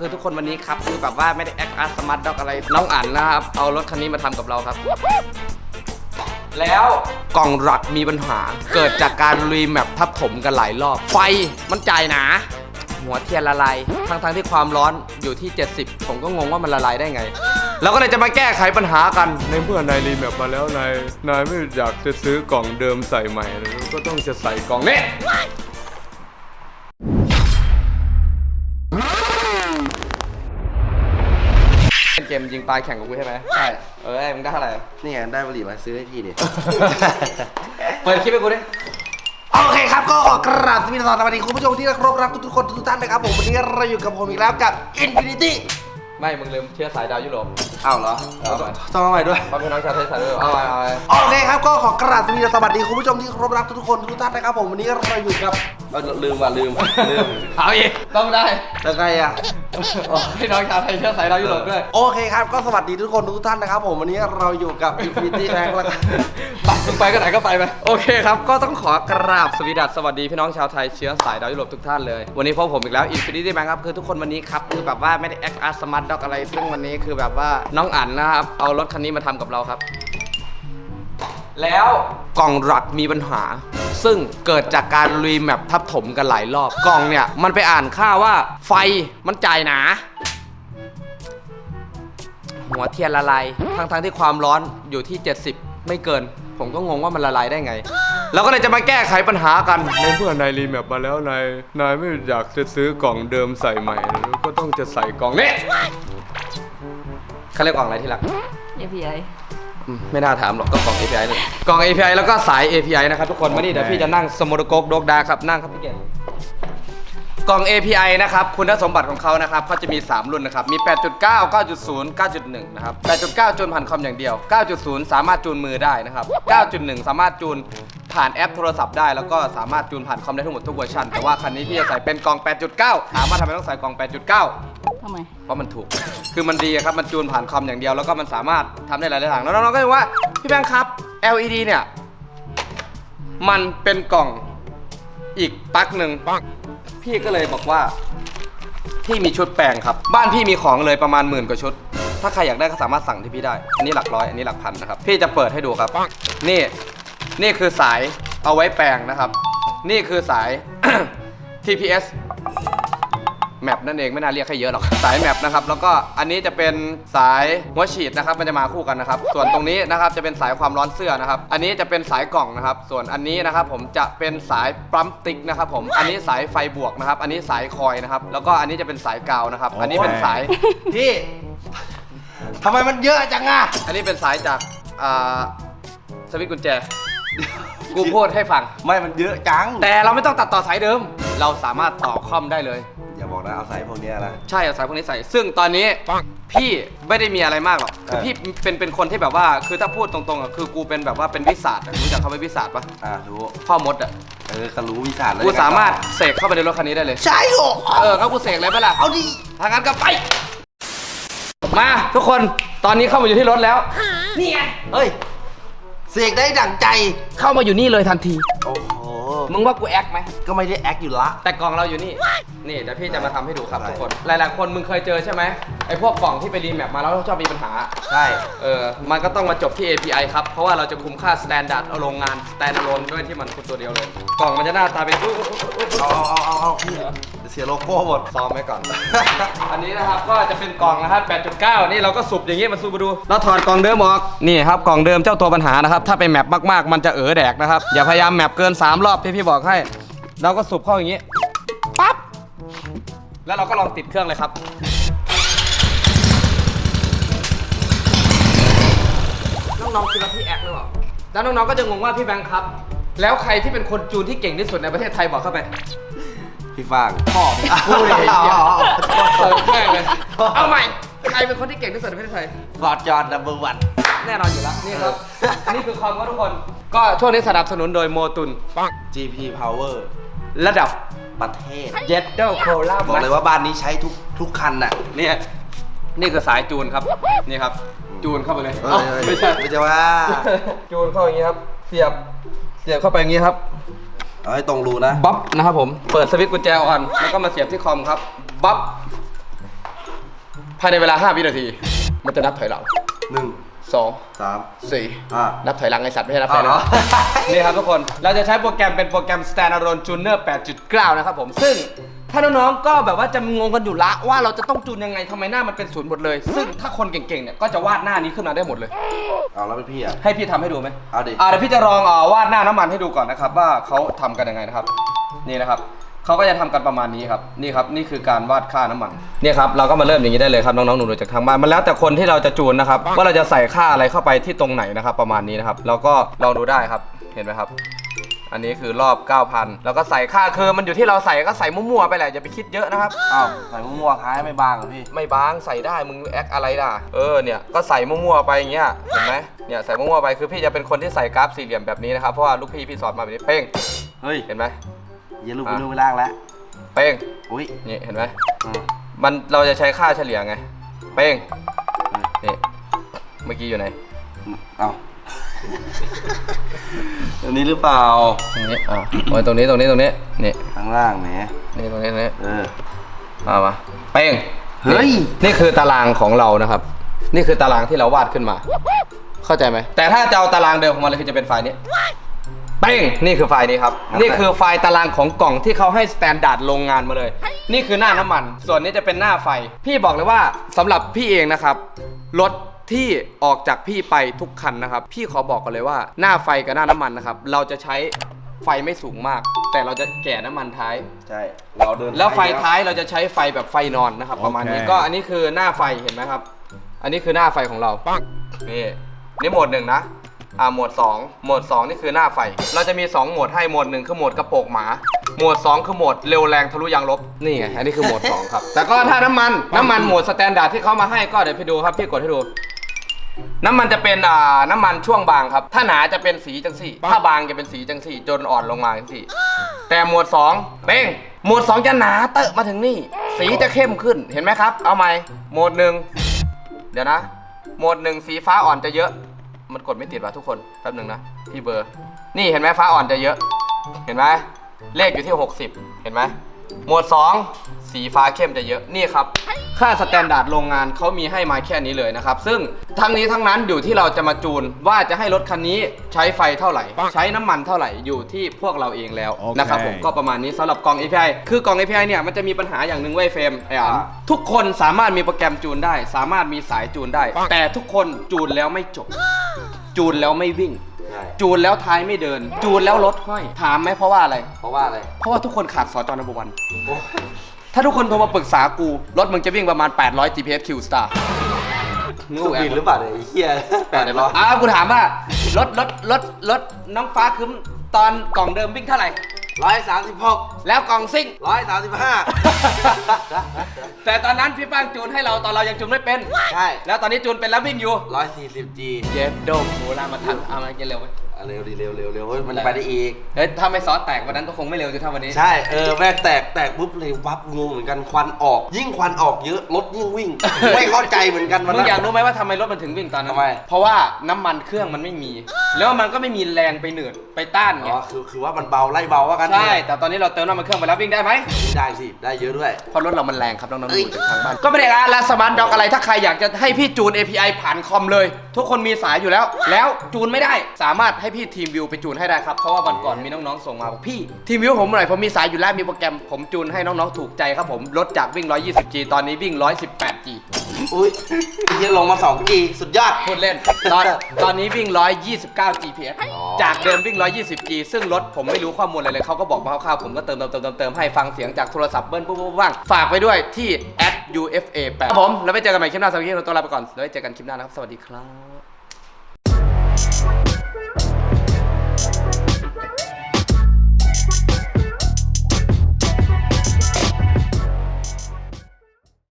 คือทุกคนวันนี้ครับคือแบบว่าไม่ได้แอคอาร์สมาร์ทด็อกอะไรน้องอั๋นนะครับ เอารถคันนี้มาทำกับเราครับ แล้วกล่องหลักมีปัญหา เกิดจากการรีแมปทับถมกันหลายรอบ ไฟมันจ่ายหนา หัวเทียนละลายทั้งทั้งๆที่ความร้อนอยู่ที่ 70 ผมก็งงว่ามันละลายได้ไงเราก็เลยจะมาแก้ไขปัญหากัน ในเมื่อนายรีแมปมาแล้วนาย นายไม่อยากจะซื้อกล่องเดิมใส่ใหม่ก็ต้องจะใส่กล่องนี้ มยิงปลาแข่งกับกูใช่ไหมใช่เออไอ้มึงได้เท่าไหร่ นี่ไงได้บุหรี่มาซื้อให้พี่ดิ เปิดคลิปให้กูดิ โอเคครับก็ขอกราบสวัสดีคุณผู้ชมที่เคารพรักทุกๆคนทุกท่านนะครับผมวันนี้เราอยู่กับผมอีกแล้วกับ Infinity ไม่ มึงลืมเชื้อสายดาวยุโรป อ้าวเหรอเอาไปต้องเอาใหม่ด้วยเพราะพี่น้องชาวไทยสายยุโรปเอาไปเอาไปโอเคครับก็ขอกราบสวัสดีคุณผู้ชมที่เคารพรักทุกๆคนทุกท่านนะครับผมวันนี้เราอยู่กับเอ้ยลืมว่ะลืมลืมเอาอีกต้องได้แล้วไงอะ พี่น้องชาวไทยเชื้อสายดาวยุโรปด้วย โอเคครับ ก็สวัสดีทุกคนทุกท่านนะครับผมวันนี้เราอยู่กับ Infinity Bank แล้วกัน ไป มึงไปก็ไหนก็ไปไปโอเคครับ ก็ต้องขอกราบสวีดัสสวัสดีพี่น้องชาวไทยเชื้อสายดาวยุโรปทุกท่านเลย วันนี้พบผมอีกแล้ว Infinity Bank ครับ คือทุกคนวันนี้ครับ คือแบบว่าไม่ได้แอคอาร์สมาร์ทด็อกอะไร ซึ่งวันนี้คือแบบว่าน้องอั๋นนะครับ เอารถคันนี้มาทำกับเราครับ แล้วกล่องหลักมีปัญหา ซึ่งเกิดจากการรีแมปทับถมกันหลายรอบกล่องเนี่ยมันไปอ่านค่าว่าไฟมันจ่ายหนา หัวเทียนละลายทั้งทั้งๆที่ความร้อนอยู่ที่ 70 ไม่เกิน ผมก็งงว่ามันละลายได้ไง เราก็เลยจะมาแก้ไขปัญหากัน ในเมื่อนายรีแมปมาแล้วนาย นายไม่อยากจะซื้อกล่องเดิมใส่ใหม่ก็ต้องจะใส่กล่องนี้เขาเรียกกล่องอะไรที่หลัก API อืมไม่น่าถามหรอกก็กล่อง API เลยกล่อง API แล้วก็สาย API นะครับทุกคนมานี่เดี๋ยวพี่จะนั่งสมุดโกกโดกดาครับนั่งครับพี่เกศ กล่อง API นะครับคุณสมบัติของเขานะครับเขาจะมี 3 รุ่นนะครับ มี 8.9 9.0 9.1 นะครับ 8.9 จูนผ่านคอมอย่างเดียว 9.0 สามารถจูนมือได้นะครับ 9.1 สามารถจูนผ่านแอปโทรศัพท์ได้แล้วก็สามารถจูนผ่านคอมได้ทั้งหมดทุกเวอร์ชันแต่ว่าคันนี้พี่จะใส่เป็นกล่อง 8.9 ถามว่าทำไมต้องใส่กล่อง 8.9 ทำไม เพราะมันถูก คือมันดีอะครับ มันจูนผ่านคอมอย่างเดียว แล้วก็มันสามารถทำได้หลายๆอย่าง แล้วน้องๆก็จะว่า พี่แบงค์ครับ LED เนี่ย มันเป็นกล่องอีกปลั๊กหนึ่ง พี่ก็เลยบอกว่า พี่มีชุดแปลงครับ บ้านพี่มีของเลยประมาณหมื่นกว่าชุด ถ้าใครอยากได้ก็สามารถสั่งที่พี่ได้ อันนี้หลักร้อย อันนี้หลักพันนะครับ พี่จะเปิดให้ดูครับ นี่ นี่คือสายเอาไว้แปลงนะครับ นี่คือสาย TPS แมปนั่นเองไม่น่าเรียกให้เยอะหรอก สายแมปนะครับ แล้วก็อันนี้จะเป็นสายหัวฉีดนะครับ มันจะมาคู่กันนะครับ ส่วนตรงนี้นะครับจะเป็นสายความร้อนเสื้อนะครับ อันนี้จะเป็นสายกล่องนะครับ ส่วนอันนี้นะครับผมจะเป็นสายปั๊มติ๊กนะครับผม อันนี้สายไฟบวกนะครับ อันนี้สายคอยนะครับ แล้วก็อันนี้จะเป็นสายกาวนะครับ อันนี้เป็นสายพี่ทำไมมันเยอะจังอะ อันนี้เป็นสายจากอ่าสวิตช์กุญแจ กูพูดให้ฟัง ไม่มันเยอะจัง แต่เราไม่ต้องตัดต่อสายเดิม เราสามารถต่อคอมได้เลยอย่าบอก นะ เอาใส่พวกเนี้ยนะ ใช่เอาสายพวกนี้ใส่ ซึ่งตอนนี้พี่ไม่ได้มีอะไรมากหรอกคือเออพี่เป็นเป็นคนที่แบบว่า คือถ้าพูดตรงๆอะคือกูเป็นแบบว่าเป็นวิสาดอะรู้จักคำว่าวิสาดปะอ่ารู้พ่อมดอะเออก็รู้วิสาเลยกูสามารถเสกเข้าไปในรถคันนี้ได้เลย ใช่เหรอเออก็กูเสกเลยปะล่ะเอาดิถ้างั้นก็ไปมาทุกคนตอนนี้เข้ามาอยู่ที่รถแล้วนี่ไงเฮ้ยเสกได้ดั่งใจเข้ามาอยู่นี่เลยทันที โอ้โห มึงว่ากูแอคไหม ก็ไม่ได้แอคอยู่ละ แต่กล่องเราอยู่นี่ นี่เดี๋ยวพี่จะมาทำให้ดูครับอะไรทุกคน หลายๆคนมึงเคยเจอใช่ไหมไอ้พวกกล่องที่ไปรีแมปมาแล้วชอบมีปัญหา ใช่ เออ มันก็ต้องมาจบที่ API ครับ เพราะว่าเราจะคุมค่า standard เอาโรงงาน standalone ด้วยที่มันคือตัวเดียวเลย กล่องมันจะหน้าตาเป็นอุ๊ยอุ๊ยอุ๊ยอุ๊ยเอาเอาเอาเอาเอาพี่เสียโลโก้หมดซ้อมไว้ก่อน อันนี้นะครับก็จะเป็นกล่องนะครับ8.9 นี่เราก็สุบอย่างงี้มาสูบมาดู เราถอดกล่องเดิมออก นี่ครับกล่องเดิมเจ้าตัวปัญหานะครับ ถ้าไปแมปมากๆ มันจะเอ๋อแดกนะครับ อย่าพยายามแมปเกิน 3 รอบที่พี่บอกให้ เราก็สุบเข้าอย่างงี้ ปั๊บ แล้วเราก็ลองติดเครื่องเลยครับน้องๆคิดว่าพี่แอคหรือเปล่า แล้วน้องๆก็จะงงว่าพี่แบงค์ครับ แล้วใครที่เป็นคนจูนที่เก่งที่สุดในประเทศไทยบอกเข้าไป พี่ฟางพ่อมึงพูดเลยไอ้เหี้ยเอาเอาเอาเปิดแม่งเลย เอาใหม่ ใครเป็นคนที่เก่งที่สุดในประเทศไทย ฟอร์ดจอร์นดับเบิลวันแน่นอนอยู่แล้วนี่ครับ นี่คือคอมครับทุกคน ก็ช่วงนี้สนับสนุนโดยโมตุน GP Power ระดับประเทศเ e ดเด c โคลาบอกเลยว่าบ้านนี้ใช้ทุกทุกคันน่ะเนี่ยนี่คือสายจูนครับ นี่ครับ จูนเข้าไปเลยเอ้เอ้ายไม่ใช่ไม่ใช่ว่า จูนเข้าอย่างนี้ครับ เสียบ เสียบเข้าไปอย่างนี้ครับ เอาให้ตรงรูนะ บัฟนะครับผม เปิดสวิตช์กุญแจออน แล้วก็มาเสียบที่คอมครับ บัฟภายในเวลา 5 วินาที มันจะนับถอยหลังหนึ่ง2สาม4ห้านับถอยหลังไอสัตว์ไม่ใช่นับถอยหลังอ๋อ นี่ครับทุกคน เราจะใช้โปรแกรมเป็นโปรแกรม Standalone Tuner 8.9 นะครับผม ซึ่ง ถ้าน้องๆ ก็แบบว่าจะงงกันอยู่ละว่าเราจะต้องจูนยังไงทำไมหน้ามันเป็นศูนย์หมดเลย ซึ่งถ้าคนเก่งๆ เนี่ยก็จะวาดหน้านี้ขึ้นมาได้หมดเลย เอาแล้วเป็นพี่อะ ให้พี่ทำให้ดูไหมเอาดิ อ่าเดี๋ยวพี่จะลองเอ่อวาดหน้าน้ำมันให้ดูก่อนนะครับว่าเขาทำกันยังไงนะครับ นี่นะครับเขาก็จะทำกันประมาณนี้ครับ นี่ครับนี่คือการวาดค่าน้ำมัน เนี่ยครับเราก็มาเริ่มอย่างนี้ได้เลยครับน้องๆหนูๆจากทางบ้านมันแล้วแต่คนที่เราจะจูนนะครับว่าเราจะใส่ค่าอะไรเข้าไปที่ตรงไหนนะครับประมาณนี้นะครับ เราก็ลองดูได้ครับเห็นไหมครับ อันนี้คือรอบ 9,000 แล้วก็ใส่ค่าคือมันอยู่ที่เราใส่ก็ใส่มั่วๆไปแหละอย่าไปคิดเยอะนะครับ อ้าวใส่มั่วๆคล้ายไม่บางเหรอพี่ ไม่บางใส่ได้มึงแอคอะไรล่ะ เออเนี่ยก็ใส่มั่วๆไปอย่างเงี้ยเห็นไหมเนี่ยใส่มั่วๆไปคือพี่จะเป็นคนที่ใส่กราฟสี่เหลี่ยมแบบนี้นะครับเพราะว่าลูกพี่พี่สอนมาแบบนี้เป้งเฮ้ยเห็นไหมเย็นลูกไปลูกไปล่างแล้วเป้งอุ้ยนี่เห็นไหมอืมมันเราจะใช้ค่าเฉลี่ยไง เป้งนี่เมื่อกี้อยู่ไหนเอา อันนี้หรือเปล่า ตรงนี้อ่าโอ้ยตรงนี้ตรงนี้ตรงนี้นี่ข้างล่างแหมนี่ตรงนี้ตรงนี้เออเอามาเป้งเฮ้ย นี่นี่คือตารางของเรานะครับ นี่คือตารางที่เราวาดขึ้นมา เข้าใจไหมแต่ถ้าจะเอาตารางเดิมของมันเลยคือจะเป็นไฟล์นี้เป้งนี่คือไฟล์นี้ครับ นี่คือไฟล์ตารางของกล่องที่เขาให้สแตนดาร์ดโรงงานมาเลย นี่คือหน้าน้ำมัน ส่วนนี้จะเป็นหน้าไฟ พี่บอกเลยว่าสำหรับพี่เองนะครับรถ ที่ออกจากพี่ไปทุกคันนะครับ พี่ขอบอกกันเลยว่าหน้าไฟกับหน้าน้ำมันนะครับ เราจะใช้ไฟไม่สูงมาก แต่เราจะแก่น้ำมันท้าย ใช่เราเดินแล้วไฟท้ายเราจะใช้ไฟแบบไฟนอนนะครับ ประมาณนี้โอเคก็อันนี้คือหน้าไฟเห็นไหมครับ อันนี้คือหน้าไฟของเรานี่นี่โหมดหนึ่งนะอ่าโหมด 2 โหมด 2 นี่คือหน้าไฟ เราจะมี 2 โหมดให้โหมดหนึ่งคือโหมดกระโปรงหมา โหมด 2 คือโหมดเร็วแรงทะลุยางลบ นี่ไง อันนี้คือโหมด 2 ครับ แต่ก็ถ้าน้ำมัน น้ำมันโหมดสแตนดาร์ดที่เขามาให้ก็เดี๋ยวพี่ดูครับ พี่กดให้ดู น้ำมันจะเป็นอ่าน้ำมันช่วงบางครับ ถ้าหนาจะเป็นสีจังสี่ ถ้าบางจะเป็นสีจังสี่ จนอ่อนลงมาจังสี่ แต่หมวด2เป้งหมวด 2 จะหนาเตอะมาถึงนี่ สีจะเข้มขึ้นเห็นไหมครับ เอาไหมโหมดหนึ่งเดี๋ยวนะโหมดหนึ่งสีฟ้าอ่อนจะเยอะ มันกดไม่ติดว่ะทุกคนแป๊บหนึ่งนะพี่เบอร์ นี่เห็นไหมฟ้าอ่อนจะเยอะ เห็นไหมเลขอยู่ที่ 60 เห็นไหม หมวด 2 สีฟ้าเข้มจะเยอะนี่ครับ ค่าสแตนดาร์ดโรงงานเขามีให้มาแค่นี้เลยนะครับ ซึ่งทั้งนี้ทั้งนั้นอยู่ที่เราจะมาจูนว่าจะให้รถคันนี้ใช้ไฟเท่าไหร่ ใช้น้ำมันเท่าไหร่อยู่ที่พวกเราเองแล้วโอเคนะครับผมก็ประมาณนี้สำหรับกล่อง API คือกล่อง API เนี่ยมันจะมีปัญหาอย่างหนึ่งไว้ยเฟรมไอ้อันอ่า ทุกคนสามารถมีโปรแกรมจูนได้ สามารถมีสายจูนได้ แต่ทุกคนจูนแล้วไม่จบ จูนแล้วไม่วิ่งใช่ จูนแล้วท้ายไม่เดิน จูนแล้วรถห้อย ถามไหมเพราะว่าอะไร เพราะว่าอะไร เพราะว่าทุกคนขาดสอจอนัมเบอร์วัน โอ้ถ้าทุกคนโทรมาปรึกษากู รถมึงจะวิ่งประมาณ 800 GPS Q Star เครื่องบินหรือเปล่าเนี่ยไอ้เหี้ยแปดร้อยอ้าวกูถามว่ารถรถรถรถน้องฟ้าคืมตอนกล่องเดิมวิ่งเท่าไหร่ ร้อยสามสิบหกแล้วกล่องซิ่ง ร้อยสามสิบห้าแต่ตอนนั้นพี่ป้างจูนให้เราตอนเรายังจูนไม่เป็น ใช่ แล้วตอนนี้จูนเป็นแล้ววิ่งอยู่ร้อยสี่สิบจีเย็บโดมโหลามาทันเอามากินเร็วไหมเร็วดีเร็วเร็วเร็วเฮ้ยมันไปได้อีก เฮ้ยถ้าไม่ซอสแตกวันนั้นก็คงไม่เร็วจนเท่าวันนี้ ใช่เออแม่งแตกแตกปุ๊บเลยวับงงเหมือนกันควันออก ยิ่งควันออกเยอะรถยิ่งวิ่ง ไม่เข้าใจเหมือนกันวันมึงนั้น อยากรู้ไหมว่าทำไมรถมันถึงวิ่งตอนนั้นทำไม เพราะว่าน้ำมันเครื่องมันไม่มี แล้วมันก็ไม่มีแรงไปเหนืดไปต้านไง อ๋อคือคือว่ามันเบาไล่เบาว่ากันใช่ แต่ตอนนี้เราเติมน้ำมันเครื่องไปแล้ววิ่งได้ไหมได้สิได้เยอะด้วย เพราะรถเรามันแรงครับน้องๆเอ้ยดูจากทางบ้าน ก็ไม่ได้อะไรสมาร์ทด็อกอะไรถ้าใครอยากจะให้พี่จูน API ผ่านคอมเลย ทุกคนมีสายอยู่แล้ว แล้วจูนไม่ได้สามารถให้พี่ทีมวิวไปจูนให้ได้ครับ เพราะว่าวันก่อนมีน้องๆส่งมาบอกพี่ทีมวิวผมหน่อยผมมีสายอยู่แล้วมีโปรแกรมผมจูนให้น้องๆถูกใจครับผมลดจากวิ่ง 120G ตอนนี้วิ่ง 118G อุ้ยไอ้เหี้ยลงมาสองจีสุดยอด พูดเล่นตอนตอนนี้วิ่ง 129 GPS อ๋อจากเดิมวิ่ง 120G ซึ่งรถผมไม่รู้ข้อมูลอะไรเลยเขาก็บอกมาคร่าวๆผมก็เติมเติมเติมเติมเติมให้ฟังเสียงจากโทรศัพท์เบิ้ลปุ๊บปุ๊บปุ๊บบ้างฝากไปด้วยที่ @ufa8 ครับผมแล้วไปเจอกันใหม่คลิปหน้าสวัสดีครับตัวลาไปก่อนแล้วไว้เจอกันคลิปหน้านะครับสวัสดีครับ